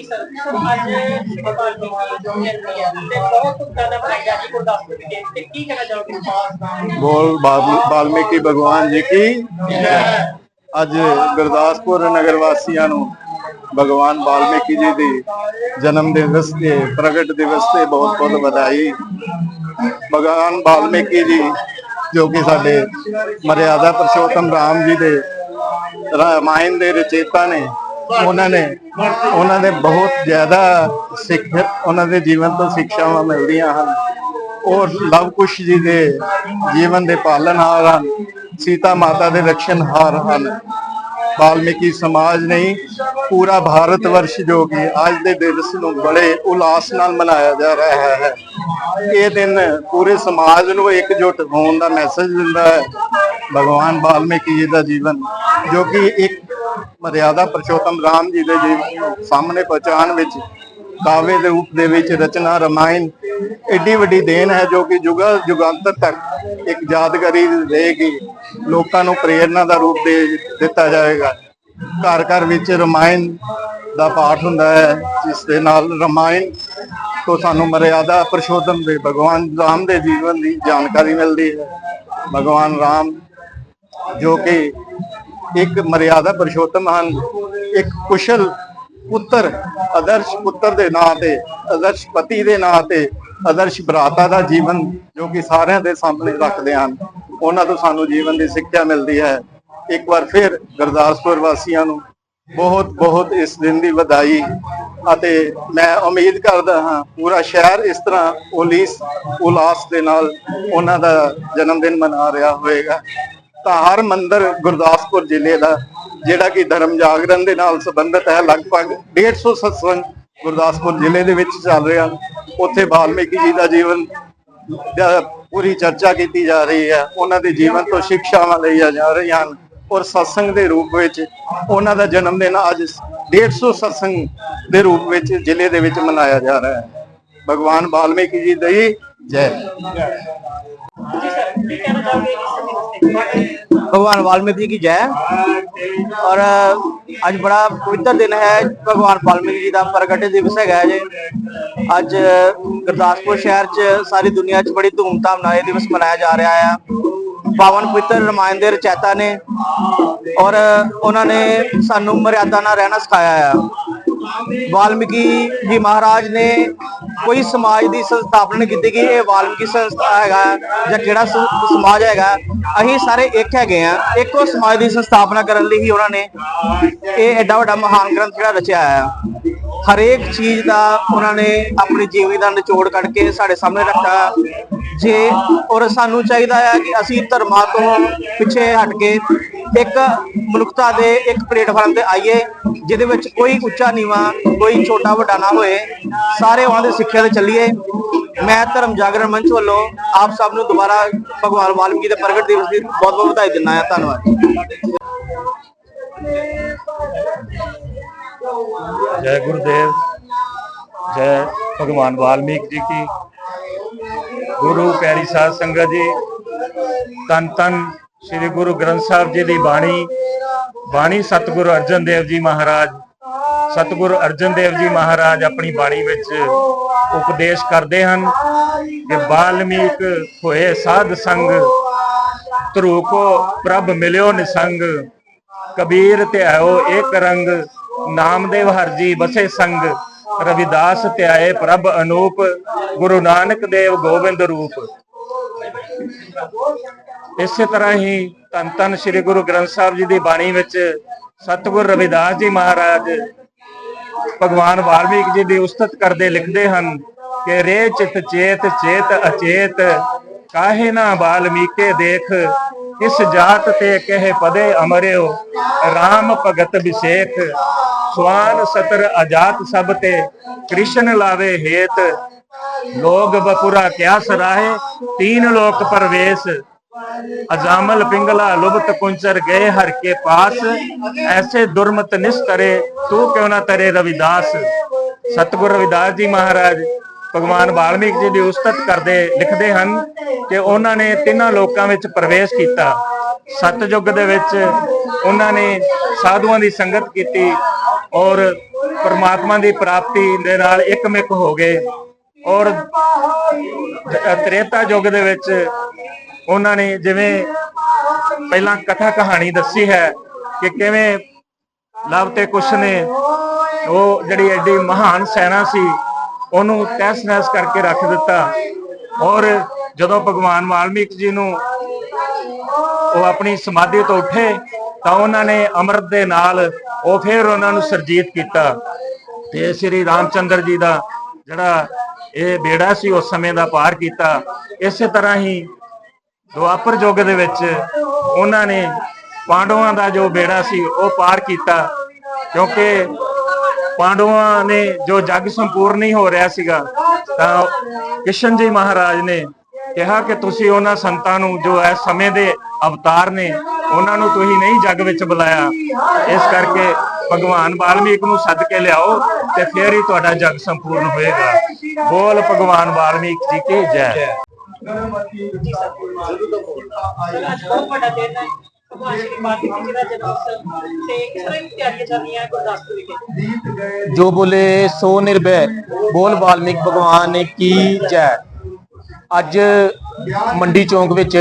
ਜੀ ਸਰ? ਅੱਜ ਭਗਵਾਨ ਜੀ ਤੇ ਬਹੁਤ ਧੁਮਧਾਮ ਨਾਲ ਮਨਾਈ ਗੁਰਦਾਸਪੁਰ ਵਿਖੇ ਤੇ ਕੀ ਕਹਿਣਾ ਚਾਹੋਗੇ ਇਸ ਬੋਲ ਬਾਲ- ਵਾਲਮੀਕੀ ਭਗਵਾਨ ਜੀ ਕੀ? ਅੱਜ ਗੁਰਦਾਸਪੁਰ ਨਗਰ ਵਾਸੀਆਂ ਨੂੰ ਭਗਵਾਨ ਵਾਲਮੀਕੀ ਜੀ ਦੀ ਜਨਮ ਦਿਵਸ ਤੇ ਪ੍ਰਗਟ ਦਿਵਸ ਤੇ ਬਹੁਤ ਬਹੁਤ ਵਧਾਈ। ਭਗਵਾਨ ਵਾਲਮੀਕੀ ਜੀ, ਜੋ ਕਿ ਸਾਡੇ ਮਰਿਆਦਾ ਪਰਸ਼ੋਤਮ ਰਾਮ ਜੀ ਦੇ ਰਾਮਾਇਣ ਦੇ ਰਚੇਤਾ ਨੇ ਉਹਨਾਂ ਨੇ, ਉਹਨਾਂ ਦੇ ਬਹੁਤ ਜ਼ਿਆਦਾ ਸਿੱਖ, ਉਹਨਾਂ ਦੇ ਜੀਵਨ ਤੋਂ ਸਿੱਖਿਆਵਾਂ ਮਿਲਦੀਆਂ ਹਨ। ਉਹ ਲਵ ਕੁਸ਼ ਜੀ ਦੇ ਜੀਵਨ ਦੇ ਪਾਲਣਹਾਰ ਹਨ। ਸੀਤਾ ਮਾਤਾ ਦੇ ਰਖਸ਼ਣਹਾਰ ਹਨ। ਵਾਲਮੀਕੀ ਸਮਾਜ ਨਹੀਂ ਪੂਰਾ ਭਾਰਤ ਵਰਸ਼ ਜੋ ਕਿ ਅੱਜ ਦੇ ਦਿਵਸ ਨੂੰ ਬੜੇ ਉਲਾਸ ਨਾਲ ਮਨਾਇਆ ਜਾ ਰਿਹਾ ਹੈ। ਇਹ ਦਿਨ ਪੂਰੇ ਸਮਾਜ ਨੂੰ ਇਕਜੁੱਟ ਹੋਣ ਦਾ ਮੈਸੇਜ ਦਿੰਦਾ ਹੈ। ਭਗਵਾਨ ਵਾਲਮੀਕੀ ਜੀ ਦਾ ਜੀਵਨ, ਜੋ ਕਿ ਇੱਕ ਮਰਿਆਦਾ ਪੁਰਸ਼ੋਤਮ ਰਾਮ ਜੀ ਦੇ ਜੀਵਨ ਸਾਹਮਣੇ ਪਹੁੰਚਾਉਣ ਵਿੱਚ, ਕਾਵੇ ਦੇ ਰੂਪ ਦੇ ਵਿੱਚ ਰਚਨਾ, ਰਮਾਇਣ ਏਡੀ ਵੱਡੀ ਦੇਣ ਹੈ ਜੋ ਕਿ ਜੁਗਾ, ਜੁਗਾਂਤਰ ਤੱਕ ਇੱਕ ਯਾਦਗਾਰੀ ਰਹੇਗੀ ਲੋਕਾਂ ਨੂੰ ਪ੍ਰੇਰਨਾ ਦਾ ਰੂਪ ਦੇ ਦਿੱਤਾ ਜਾਏਗਾ ਘਰ ਘਰ ਵਿੱਚ ਰਮਾਇਣ ਦਾ ਪਾਠ ਹੁੰਦਾ ਹੈ, ਜਿਸ ਦੇ ਨਾਲ ਰਮਾਇਣ ਤੋਂ ਸਾਨੂੰ ਮਰਿਆਦਾ ਪੁਰਸ਼ੋਤਮ ਦੇ ਭਗਵਾਨ ਰਾਮ ਦੇ ਜੀਵਨ ਦੀ ਜਾਣਕਾਰੀ ਮਿਲਦੀ ਹੈ। ਭਗਵਾਨ ਰਾਮ ਜੋ ਕਿ ਇੱਕ ਮਰਿਆਦਾ ਪਰਸ਼ੋਤਮ ਹਨ। ਇੱਕ ਕੁਸ਼ਲ ਪੁੱਤਰ ਆਦਰਸ਼ ਪੁੱਤਰ ਦੇ ਨਾਂ ਤੇ, ਆਦਰਸ਼ ਪਤੀ ਦੇ ਨਾਂ ਤੇ, ਆਦਰਸ਼ ਭਰਾਤਾ ਦਾ ਜੀਵਨ ਜੋ ਕਿ ਸਾਰਿਆਂ ਦੇ ਸਾਹਮਣੇ ਰੱਖਦੇ ਹਨ। ਉਹਨਾਂ ਤੋਂ ਸਾਨੂੰ ਜੀਵਨ ਦੀ ਸਿੱਖਿਆ ਮਿਲਦੀ ਹੈ। ਇੱਕ ਵਾਰ ਫਿਰ ਗੁਰਦਾਸਪੁਰ ਵਾਸੀਆਂ ਨੂੰ ਬਹੁਤ ਬਹੁਤ ਇਸ ਦਿਨ ਦੀ ਵਧਾਈ ਅਤੇ ਮੈਂ ਉਮੀਦ ਕਰਦਾ ਹਾਂ ਪੂਰਾ ਸ਼ਹਿਰ ਇਸ ਤਰ੍ਹਾਂ ਉਲੀਸ, ਉਲਾਸ ਦੇ ਨਾਲ ਉਹਨਾਂ ਦਾ ਜਨਮ ਦਿਨ ਮਨਾ ਰਿਹਾ ਹੋਵੇਗਾ। ਤਾਂ ਹਰ ਮੰਦਿਰ ਗੁਰਦਾਸਪੁਰ ਜ਼ਿਲ੍ਹੇ ਦਾ, ਜਿਹੜਾ ਕਿ ਧਰਮ ਜਾਗਰਣ ਦੇ ਨਾਲ ਸੰਬੰਧਿਤ ਹੈ, ਲਗਭਗ 150 ਸਤਸੰਗ ਗੁਰਦਾਸਪੁਰ ਜ਼ਿਲ੍ਹੇ ਦੇ ਵਿੱਚ ਚੱਲ ਰਿਹਾ। ਉੱਥੇ ਵਾਲਮੀਕੀ ਜੀ ਦਾ ਜੀਵਨ ਪੂਰੀ ਚਰਚਾ ਕੀਤੀ ਜਾ ਰਹੀ ਹੈ। ਉਹਨਾਂ ਦੇ ਜੀਵਨ ਤੋਂ ਸਿੱਖਿਆਵਾਂ ਲਈਆਂ ਜਾ ਰਹੀਆਂ ਹਨ ਔਰ ਸਤਸੰਗ ਦੇ ਰੂਪ ਵਿੱਚ ਉਹਨਾਂ ਦਾ ਜਨਮ ਦਿਨ ਅੱਜ 150 ਸਤਸੰਗ ਦੇ ਰੂਪ ਵਿੱਚ ਜ਼ਿਲ੍ਹੇ ਦੇ ਵਿੱਚ ਮਨਾਇਆ ਜਾ ਰਿਹਾ ਹੈ। ਭਗਵਾਨ ਵਾਲਮੀਕੀ ਜੀ ਦੀ ਜੈ। ਜੀ ਸਰ ਕੀ ਕਹਿਣਾ ਚਾਹੋਗੇ ਇਸ ਦਿਨ ਤੇ भगवान वाल्मीकि की जय और ਅੱਜ ਬੜਾ ਪਵਿੱਤਰ ਦਿਨ ਹੈ ਭਗਵਾਨ ਵਾਲਮੀਕੀ ਜੀ ਦਾ ਪ੍ਰਗਟ ਦਿਵਸ ਹੈਗਾ ਜੀ ਅੱਜ ਗੁਰਦਾਸਪੁਰ ਸ਼ਹਿਰ 'ਚ ਸਾਰੀ ਦੁਨੀਆ 'ਚ ਬੜੀ ਧੂਮਧਾਮ ਨਾਲ ਇਹ ਦਿਵਸ ਮਨਾਇਆ ਜਾ ਰਿਹਾ ਹੈ ਪਾਵਨ ਪਵਿੱਤਰ ਰਮਾਇਣ ਦੇ ਰਚੈਤਾ ਨੇ ਔਰ ਉਹਨਾਂ ਨੇ ਸਾਨੂੰ ਮਰਿਆਦਾ ਨਾਲ ਰਹਿਣਾ ਸਿਖਾਇਆ ਹੈ ਵਾਲਮੀਕੀ ਜੀ ਮਹਾਰਾਜ ਨੇ ਕੋਈ ਸਮਾਜ ਦੀ ਸੰਸਥਾਪਨਾ ਨਹੀਂ ਕੀਤੀ ਕਿ ਇਹ ਵਾਲਮੀਕੀ ਸੰਸਥਾ ਹੈਗਾ ਜਾਂ ਕਿਹੜਾ ਸਮਾਜ ਹੈਗਾ। ਅਸੀਂ ਸਾਰੇ ਇੱਕ ਹੈਗੇ ਆ। ਇੱਕੋ ਸਮਾਜ ਦੀ ਸੰਸਥਾਪਨਾ ਕਰਨ ਲਈ ਹੀ ਉਹਨਾਂ ਨੇ ਇਹ ਐਡਾ ਵੱਡਾ ਮਹਾਨ ਗ੍ਰੰਥ ਜਿਹੜਾ ਰਚਿਆ ਹੈ ਹਰੇਕ ਚੀਜ਼ ਦਾ ਉਹਨਾਂ ਨੇ ਆਪਣੀ ਜੀਵਨੀ ਦਾ ਨਿਚੋੜ ਕੱਢ ਕੇ ਸਾਡੇ ਸਾਹਮਣੇ ਰੱਖਿਆ ਜੇ, ਔਰ ਸਾਨੂੰ ਚਾਹੀਦਾ ਹੈ ਕਿ ਅਸੀਂ ਧਰਮਾਂ ਤੋਂ ਪਿੱਛੇ ਹਟ ਕੇ ਇੱਕ ਮਨੁੱਖਤਾ ਦੇ ਇੱਕ ਪਲੇਟਫਾਰਮ ਤੇ ਆਈਏ, ਜਿਹਦੇ ਵਿੱਚ ਕੋਈ ਉੱਚਾ ਨੀਵਾ, ਕੋਈ ਛੋਟਾ ਵੱਡਾ ਨਾ ਹੋਏ, ਸਾਰੇ ਉਹਨਾਂ ਦੇ ਸਿੱਖਿਆ ਤੇ ਚੱਲੀਏ। ਮੈਂ ਧਰਮ ਜਾਗਰਣ ਮੰਚ ਵੱਲੋਂ ਆਪ ਸਭ ਨੂੰ ਦੁਬਾਰਾ ਭਗਵਾਨ ਵਾਲਮੀਕੀ ਦੇ ਪ੍ਰਗਟ ਦਿਵਸ ਦੀ ਬਹੁਤ ਬਹੁਤ ਵਧਾਈ ਦਿੰਦਾ ਹਾਂ, ਧੰਨਵਾਦ। ਜੈ ਗੁਰਦੇਵ, ਜੈ ਭਗਵਾਨ ਵਾਲਮੀਕ ਜੀ ਕੀ। ਗੁਰੂ ਪਿਆਰੀ ਸਾਧ ਸੰਗਤ ਜੀ, ਤਨ ਤਨ ਸ੍ਰੀ ਗੁਰੂ ਗ੍ਰੰਥ ਸਾਹਿਬ ਜੀ ਦੀ ਬਾਣੀ ਬਾਣੀ ਸਤਿਗੁਰੂ ਅਰਜਨ ਦੇਵ ਜੀ ਮਹਾਰਾਜ, ਸਤਿਗੁਰੂ ਅਰਜਨ ਦੇਵ ਜੀ ਮਹਾਰਾਜ ਆਪਣੀ ਬਾਣੀ ਵਿੱਚ ਉਪਦੇਸ਼ ਕਰਦੇ ਹਨ ਕਿ ਬਾਲਮੀਕ ਹੋਏ ਸਾਧ ਸੰਗ ਧਰੂ ਕੋ ਪ੍ਰਭ ਮਿਲਿਓ ਨਿਸੰਗ, ਕਬੀਰ ਧਿਆਓ ਏਕ ਰੰਗ, ਨਾਮਦੇਵ ਹਰਜੀ ਬਸੇ ਸੰਗ, ਰਵਿਦਾਸ ਧਿਆਏ ਪ੍ਰਭ ਅਨੂਪ, ਗੁਰੂ ਨਾਨਕ ਦੇਵ ਗੋਬਿੰਦ ਰੂਪ। ਇਸੇ ਤਰ੍ਹਾਂ ਹੀ ਧੰਨ ਧੰਨ ਸ੍ਰੀ ਗੁਰੂ ਗ੍ਰੰਥ ਸਾਹਿਬ ਜੀ ਦੀ ਬਾਣੀ ਵਿੱਚ ਸਤਿਗੁਰ ਰਵਿਦਾਸ ਜੀ ਮਹਾਰਾਜ ਭਗਵਾਨ ਵਾਲਮੀਕ ਜੀ ਦੀ ਉਸਤਤ ਕਰਦੇ ਲਿਖਦੇ ਹਨ ਕਿ ਰੇ ਚਿਤ ਚੇਤ ਚੇਤ ਅਚੇਤ, ਕਾਹੇ ਨਾ ਵਾਲਮੀਕੇ ਦੇਖ ਇਸ ਜਾਤ ਤੇ ਕਹਿ ਪਦੇ ਅਮਰਿਓ RAM ਭਗਤ ਵਿਸ਼ੇਖ, ਸਵਾਨ ਸਤਰ ਅਜਾਤ ਸਭ ਤੇ, ਕ੍ਰਿਸ਼ਨ ਲਾਵੇ ਹੇਤ, ਲੋਗ ਬਪੁਰਾ ਕਿਆ ਸਰਾਹੇ ਤੀਨ ਲੋਕ ਪਰਵੇਸ਼ ਅਜਾਮਲ ਪਿੰਗਲਾ ਲੁਬਤ ਕੁੰਚਰ ਗਏ ਹਰ ਕੇ ਪਾਸ। ਐਸੇ ਦੁਰਮਤ ਨਿਸਤਰੇ ਤੂੰ ਕਿਉ ਨਾ ਤਰੇ ਰਵਿਦਾਸ? ਸਤਿਗੁਰ ਰਵਿਦਾਸ ਜੀ ਮਹਾਰਾਜ, ਭਗਵਾਨ ਵਾਲਮੀਕ ਜੀ ਦੀ ਉਸਤਤ ਕਰਦੇ ਲਿਖਦੇ ਹਨ ਕਿ ਉਹਨਾਂ ਨੇ ਤਿੰਨਾਂ ਲੋਕਾਂ ਵਿੱਚ ਪ੍ਰਵੇਸ਼ ਕੀਤਾ। ਸਤਜੁਗ ਦੇ ਵਿੱਚ ਉਹਨਾਂ ਨੇ ਸਾਧੂਆਂ ਦੀ ਸੰਗਤ ਕੀਤੀ ਔਰ ਪਰਮਾਤਮਾ ਦੀ ਪ੍ਰਾਪਤੀ ਦੇ ਨਾਲ ਇੱਕਮਿਕ ਹੋ ਗਏ ਔਰ ਤ੍ਰੇਤਾ ਯੁੱਗ ਦੇ ਵਿੱਚ ਉਹਨਾਂ ਨੇ ਜਿਵੇਂ ਪਹਿਲਾਂ ਕਥਾ ਕਹਾਣੀ ਦੱਸੀ ਹੈ ਕਿ ਕਿਵੇਂ ਲਵ ਤੇ ਕੁਸ਼ ਨੇ ਉਹ ਜਿਹੜੀ ਐਡੀ ਮਹਾਨ ਸੈਨਾ ਸੀ, ਉਹਨੂੰ ਤਹਿਸ ਨਹਿਸ ਕਰਕੇ ਰੱਖ ਦਿੱਤਾ। ਔਰ ਜਦੋਂ ਭਗਵਾਨ ਵਾਲਮੀਕ ਜੀ ਨੂੰ ਉਹ ਆਪਣੀ ਸਮਾਧੀ ਤੋਂ ਉੱਠੇ, ਤਾਂ ਉਹਨਾਂ ਨੇ ਅੰਮ੍ਰਿਤ ਦੇ ਨਾਲ ਉਹ ਫਿਰ ਉਹਨਾਂ ਨੂੰ ਸਰਜੀਤ ਕੀਤਾ। ਤੇ ਸ੍ਰੀ ਰਾਮਚੰਦਰ ਜੀ ਦਾ ਜਿਹੜਾ ਇਹ ਬੇੜਾ ਸੀ, ਉਸ ਸਮੇਂ ਦਾ ਪਾਰ ਕੀਤਾ। ਇਸੇ ਤਰ੍ਹਾਂ ਹੀ ਦੁਆਪਰ ਯੁੱਗ ਦੇ ਵਿੱਚ ਉਹਨਾਂ ਨੇ ਪਾਂਡਵਾਂ ਦਾ ਜੋ ਬੇੜਾ ਸੀ ਉਹ ਪਾਰ ਕੀਤਾ, ਕਿਉਂਕਿ ਪਾਂਡਵਾਂ ਨੇ ਜੋ ਜੱਗ ਸੰਪੂਰਨ ਨਹੀਂ ਹੋ ਰਿਹਾ ਸੀਗਾ, ਤਾਂ ਕਿਸ਼ਨ ਜੀ ਮਹਾਰਾਜ ਨੇ ਕਿਹਾ ਕਿ ਤੁਸੀਂ ਉਹਨਾਂ ਸੰਤਾਂ ਨੂੰ ਜੋ ਇਸ ਸਮੇਂ ਦੇ ਅਵਤਾਰ ਨੇ, ਉਹਨਾਂ ਨੂੰ ਤੁਸੀਂ ਨਹੀਂ ਜੱਗ ਵਿੱਚ ਬੁਲਾਇਆ। ਇਸ ਕਰਕੇ ਭਗਵਾਨ ਵਾਲਮੀਕ ਨੂੰ ਸੱਦ ਕੇ ਲਿਆਓ ਤੇ ਫਿਰ ਹੀ ਤੁਹਾਡਾ ਜੱਗ ਸੰਪੂਰਨ ਹੋਏਗਾ। ਬੋਲ ਭਗਵਾਨ ਵਾਲਮੀਕ ਜੀ ਕੀ ਜੈ। ਅੱਜ ਬਹੁਤ ਵੱਡਾ ਦਿਨ ਹੈ ਭਗਵਾਨ ਸ਼੍ਰੀ ਵਾਲਮੀਕੀ ਜੀ ਦਾ ਜਨਮ ਉਤਸਵ ਤੇ ਕਿਸ ਤਰ੍ਹਾਂ ਦੀ ਤਿਆਰੀਆਂ ਚੱਲ ਗੁਰਦਾਸਪੁਰ ਵਿਖੇ ਜੋ ਬੋਲੇ, ਸੋ ਨਿਰਭੈ। ਬੋਲ ਵਾਲਮੀਕ ਭਗਵਾਨ ਕੀ ਜੈ। ਅੱਜ ਮੰਡੀ ਚੌਂਕ ਵਿੱਚ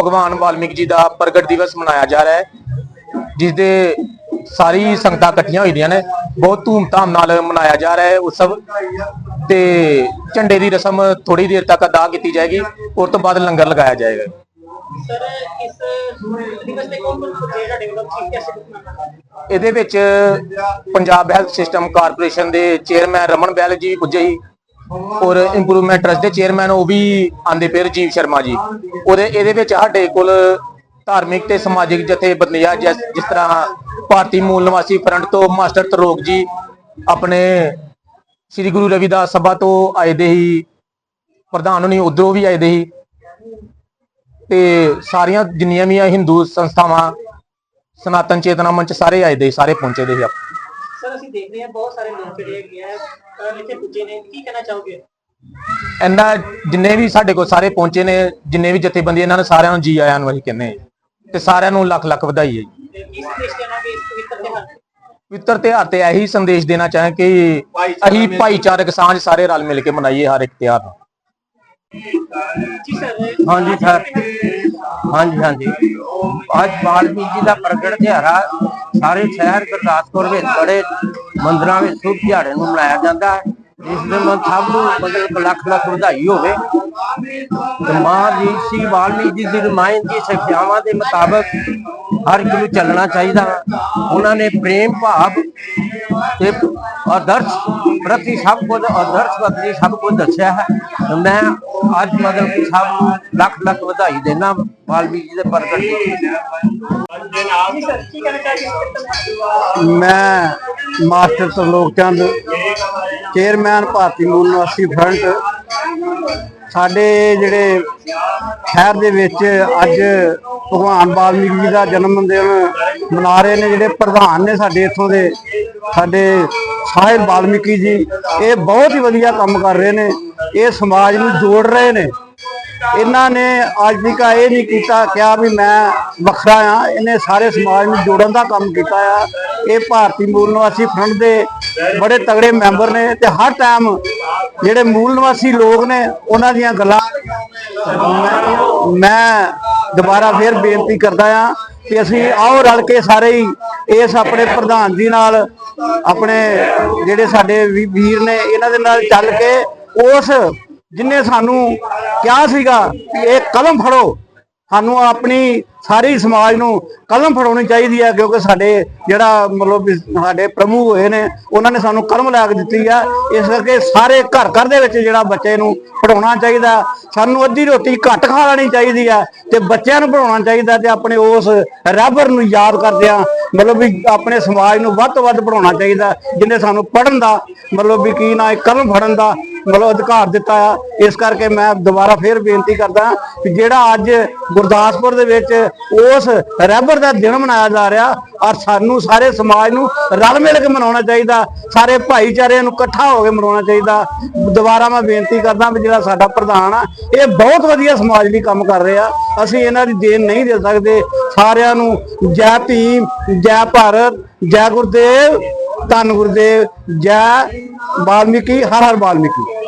ਭਗਵਾਨ ਵਾਲਮੀਕ ਜੀ ਦਾ ਪ੍ਰਗਟ ਦਿਵਸ ਮਨਾਇਆ ਜਾ ਰਿਹਾ ਹੈ ਜਿਸ ਦੇ ਸਾਰੀ ਸੰਗਤਾਂ ਇਕੱਠੀਆਂ ਹੋਈਆਂ ਨੇ। ਬਹੁਤ ਧੂਮਧਾਮ ਨਾਲ ਮਨਾਇਆ ਜਾ ਰਿਹਾ ਹੈ ਉਤਸਵ। ਤੇ ਝੰਡੇ ਦੀ ਰਸਮ ਥੋੜੀ ਦੇਰ ਤੱਕ ਅਦਾ ਕੀਤੀ ਜਾਏਗੀ। ਉਸ ਤੋਂ ਬਾਅਦ ਲੰਗਰ ਲਗਾਇਆ ਜਾਏਗਾ। ਸਰ ਇਸ ਦਿਵਸ ਤੇ ਕੌਣ ਕੌਣ ਪੁੱਜੇ ਤੁਹਾਡੇ ਵੱਲੋਂ? ਚੀਫ ਗੈਸਟ ਇਹਦੇ ਵਿੱਚ ਪੰਜਾਬ ਹੈਲਥ ਸਿਸਟਮ ਕਾਰਪੋਰੇਸ਼ਨ ਦੇ ਚੇਅਰਮੈਨ ਰਮਨ ਬੈਲ ਜੀ ਵੀ ਪੁੱਜੇ ਸੀ ਔਰ ਇੰਪਰੂਵਮੈਂਟ ਟਰਸਟ ਦੇ ਚੇਅਰਮੈਨ ਉਹ ਵੀ ਆਂਦੇ ਪਏ ਰਜੀਵ ਸ਼ਰਮਾ ਜੀ। ਉਹਦੇ ਇਹਦੇ ਵਿੱਚ ਸਾਡੇ ਕੋਲ ਧਾਰਮਿਕ ਤੇ ਸਮਾਜਿਕ ਜਥੇਬੰਦੀਆਂ ਜਿਸ ਤਰ੍ਹਾਂ ਭਾਰਤੀ ਮੂਲ ਨਿਵਾਸੀ ਫਰੰਟ ਤੋਂ ਮਾਸਟਰ ਤਰੋਕ ਜੀ ਆਪਣੇ ਸ੍ਰੀ ਗੁਰੂ ਰਵਿਦਾਸ ਸਭਾ ਤੋਂ ਆਏ ਦੇ ਹੀ ਪ੍ਰਧਾਨ ਹੋਣੀ ਉਧਰੋਂ ਵੀ ਆਏ ਦੇ ਸੀ ਤੇ ਸਾਰੀਆਂ ਜਿੰਨੀਆਂ ਵੀ ਆ ਹਿੰਦੂ ਸੰਸਥਾਵਾਂ ਸਨਾਤਨ ਚੇਤਨਾ ਮੰਚ ਸਾਰੇ ਆਏ ਦੇ ਸਾਰੇ ਪਹੁੰਚੇ ਦੇ ਸੀ ਆਪ- ਸਰ ਅਸੀਂ ਦੇਖ ਰਹੇ ਹਾਂ ਬਹੁਤ ਸਾਰੇ ਲੋਕ ਜਿਹੜੇ ਹੈਗੇ ਆ ਅਹ ਇੱਥੇ ਪੁੱਜੇ ਨੇ ਕੀ ਕਹਿਣਾ ਚਾਹੋਗੇ? ਇਹਨਾਂ ਜਿੰਨੇ ਵੀ ਸਾਡੇ ਕੋਲ ਸਾਰੇ ਪਹੁੰਚੇ ਨੇ ਜਿੰਨੇ ਵੀ ਜਥੇਬੰਦੀ ਇਹਨਾਂ ਨੇ ਸਾਰਿਆਂ ਨੂੰ ਜੀ ਆਇਆਂ ਨੂੰ ਅਸੀਂ ਕਹਿੰਦੇ ਹਾਂ। ਤੇ ਸਾਰਿਆਂ ਨੂੰ ਲੱਖ ਲੱਖ ਵਧਾਈ ਹੈ ਜੀ ਇਸ ਪਵਿੱਤਰ ਤਿਉਹਾਰ ਤੇ? ਪਵਿੱਤਰ ਤਿਉਹਾਰ ਤੇ ਇਹੀ ਸੰਦੇਸ਼ ਦੇਣਾ ਚਾਹਾਂ ਕਿ ਅਸੀਂ ਭਾਈਚਾਰਕ ਸਾਂਝ ਸਾਰੇ ਰਲ ਮਿਲ ਕੇ ਮਨਾਈਏ ਹਰ ਇੱਕ ਤਿਉਹਾਰ ਨੂੰ। ਹਾਂਜੀ ਸਰ। ਹਾਂਜੀ ਹਾਂਜੀ। ਅੱਜ ਵਾਲਮੀਕ ਜੀ ਦਾ ਪ੍ਰਗਟ ਦਿਹਾੜਾ ਸਾਰੇ ਸ਼ਹਿਰ ਗੁਰਦਾਸਪੁਰ ਵਿੱਚ ਬੜੇ ਮੰਦਰਾਂ ਵਿੱਚ ਸ਼ੁਭ ਦਿਹਾੜੇ ਨੂੰ ਮਨਾਇਆ ਜਾਂਦਾ ਹੈ। ਇਸ ਦੇ ਮਨ ਸਭ ਨੂੰ ਮਤਲਬ ਲੱਖ ਲੱਖ ਵਧਾਈ ਹੋਵੇ। ਤੇ ਮਹਾਰਾਜ ਜੀ ਵਾਲਮੀਕ ਜੀ ਦੀ ਰਮਾਇਣ ਸਿੱਖਿਆਵਾਂ ਦੇ ਮੁਤਾਬਕ ਹਰ ਇੱਕ ਨੂੰ ਚੱਲਣਾ ਚਾਹੀਦਾ। ਉਹਨਾਂ ਨੇ ਪ੍ਰੇਮ, ਭਾਵ ਤੇ ਆਦਰਸ਼ ਪ੍ਰਤੀ ਸਭ ਕੁਝ, ਆਦਰਸ਼ ਪ੍ਰਤੀ ਸਭ ਕੁਝ ਦੱਸਿਆ ਹੈ। ਮੈਂ ਅੱਜ ਮਤਲਬ ਕਿ ਸਭ ਨੂੰ ਲੱਖ ਲੱਖ ਵਧਾਈ ਦੇਣਾ ਵਾਲਮੀ ਜੀ ਦੇ ਪ੍ਰਗਟ ਦੀ। ਮੈਂ master Tarlok Chand, chairman Bharti Mool Niwasi front ਸਾਡੇ ਜਿਹੜੇ ਸ਼ਹਿਰ ਦੇ ਵਿੱਚ ਅੱਜ ਭਗਵਾਨ ਵਾਲਮੀਕ ਜੀ ਦਾ ਜਨਮ ਦਿਨ ਮਨਾ ਰਹੇ ਨੇ, ਜਿਹੜੇ ਪ੍ਰਧਾਨ ਨੇ ਸਾਡੇ ਇੱਥੋਂ ਦੇ, ਸਾਡੇ ਸਾਹਿਬ ਵਾਲਮੀਕੀ ਜੀ, ਇਹ ਬਹੁਤ ਹੀ ਵਧੀਆ ਕੰਮ ਕਰ ਰਹੇ ਨੇ। ਇਹ ਸਮਾਜ ਨੂੰ ਜੋੜ ਰਹੇ ਨੇ। ਇਹਨਾਂ ਨੇ ਅੱਜ ਤੱਕ ਇਹ ਨਹੀਂ ਕੀਤਾ ਕਿਹਾ ਵੀ ਮੈਂ ਵੱਖਰਾ ਆ ਇਹਨੇ ਸਾਰੇ ਸਮਾਜ ਨੂੰ ਜੋੜਨ ਦਾ ਕੰਮ ਕੀਤਾ ਆ। ਇਹ ਭਾਰਤੀ ਮੂਲ ਨਿਵਾਸੀ ਫਰੰਟ ਦੇ ਬੜੇ ਤਗੜੇ ਮੈਂਬਰ ਨੇ ਤੇ ਹਰ ਟਾਈਮ ਜਿਹੜੇ ਮੂਲ ਨਿਵਾਸੀ ਲੋਕ ਨੇ, ਉਹਨਾਂ ਦੀਆਂ ਗੱਲਾਂ ਮੈਂ- ਦੁਬਾਰਾ ਫਿਰ ਬੇਨਤੀ ਕਰਦਾ ਆ ਕਿ ਅਸੀਂ ਆਓ ਰਲ ਕੇ ਸਾਰੇ ਹੀ ਇਸ ਆਪਣੇ ਪ੍ਰਧਾਨ ਜੀ ਨਾਲ, ਆਪਣੇ ਜਿਹੜੇ ਸਾਡੇ ਵੀਰ ਨੇ, ਇਹਨਾਂ ਦੇ ਨਾਲ ਚੱਲ ਕੇ ਉਸ ਜਿਨੇ ਸਾਨੂੰ ਕਿਹਾ ਸੀਗਾ ਕਿ ਇਹ ਕਲਮ ਫੜੋ ਸਾਨੂੰ ਆਪਣੀ ਸਾਰੀ ਸਮਾਜ ਨੂੰ ਕਲਮ ਫੜਾਉਣੀ ਚਾਹੀਦੀ ਹੈ, ਕਿਉਂਕਿ ਸਾਡੇ ਜਿਹੜਾ ਮਤਲਬ ਸਾਡੇ ਪ੍ਰਭੂ ਹੋਏ ਨੇ, ਉਹਨਾਂ ਨੇ ਸਾਨੂੰ ਕਲਮ ਲੈ ਕੇ ਦਿੱਤੀ ਆ। ਇਸ ਕਰਕੇ ਸਾਰੇ ਘਰ ਘਰ ਦੇ ਵਿੱਚ ਜਿਹੜਾ ਬੱਚੇ ਨੂੰ ਪੜਾਉਣਾ ਚਾਹੀਦਾ, ਸਾਨੂੰ ਅੱਧੀ ਰੋਟੀ ਘੱਟ ਖਾ ਲੈਣੀ ਚਾਹੀਦੀ ਆ, ਤੇ ਬੱਚਿਆਂ ਨੂੰ ਪੜਾਉਣਾ ਚਾਹੀਦਾ ਤੇ ਆਪਣੇ ਉਸ ਰੱਬਰ ਨੂੰ ਯਾਦ ਕਰਦਿਆਂ ਮਤਲਬ ਵੀ ਆਪਣੇ ਸਮਾਜ ਨੂੰ ਵੱਧ ਤੋਂ ਵੱਧ ਪੜਾਉਣਾ ਚਾਹੀਦਾ, ਜਿਹਨੇ ਸਾਨੂੰ ਪੜਨ ਦਾ, ਮਤਲਬ ਵੀ ਕੀ ਨਾ ਕਲਮ ਫੜਨ ਦਾ ਮਤਲਬ ਅਧਿਕਾਰ ਦਿੱਤਾ ਆ। ਇਸ ਕਰਕੇ ਮੈਂ ਦੁਬਾਰਾ ਫੇਰ ਬੇਨਤੀ ਕਰਦਾ ਕਿ ਜਿਹੜਾ ਅੱਜ ਗੁਰਦਾਸਪੁਰ ਦੇ ਵਿੱਚ ਉਸ ਰਹਿਬਰ ਦਾ ਦਿਨ ਮਨਾਇਆ ਜਾ ਰਿਹਾ ਔਰ ਸਾਨੂੰ ਸਾਰੇ ਸਮਾਜ ਨੂੰ ਰਲ ਮਿਲ ਕੇ ਮਨਾਉਣਾ ਚਾਹੀਦਾ। ਸਾਰੇ ਭਾਈਚਾਰਿਆਂ ਨੂੰ ਇਕੱਠਾ ਹੋ ਕੇ ਮਨਾਉਣਾ ਚਾਹੀਦਾ। ਦੁਬਾਰਾ ਮੈਂ ਬੇਨਤੀ ਕਰਦਾ ਵੀ ਜਿਹੜਾ ਸਾਡਾ ਪ੍ਰਧਾਨ ਆ, ਇਹ ਬਹੁਤ ਵਧੀਆ ਸਮਾਜ ਲਈ ਕੰਮ ਕਰ ਰਿਹਾ। ਅਸੀਂ ਇਹਨਾਂ ਦੀ ਦੇਣ ਨਹੀਂ ਦੇ ਸਕਦੇ। ਸਾਰਿਆਂ ਨੂੰ ਜੈ ਭੀਮ, ਜੈ ਭਾਰਤ, ਜੈ ਗੁਰਦੇਵ, ਧੰਨ ਗੁਰਦੇਵ, ਜੈ ਵਾਲਮੀਕੀ, ਹਰ ਹਰ ਵਾਲਮੀਕੀ।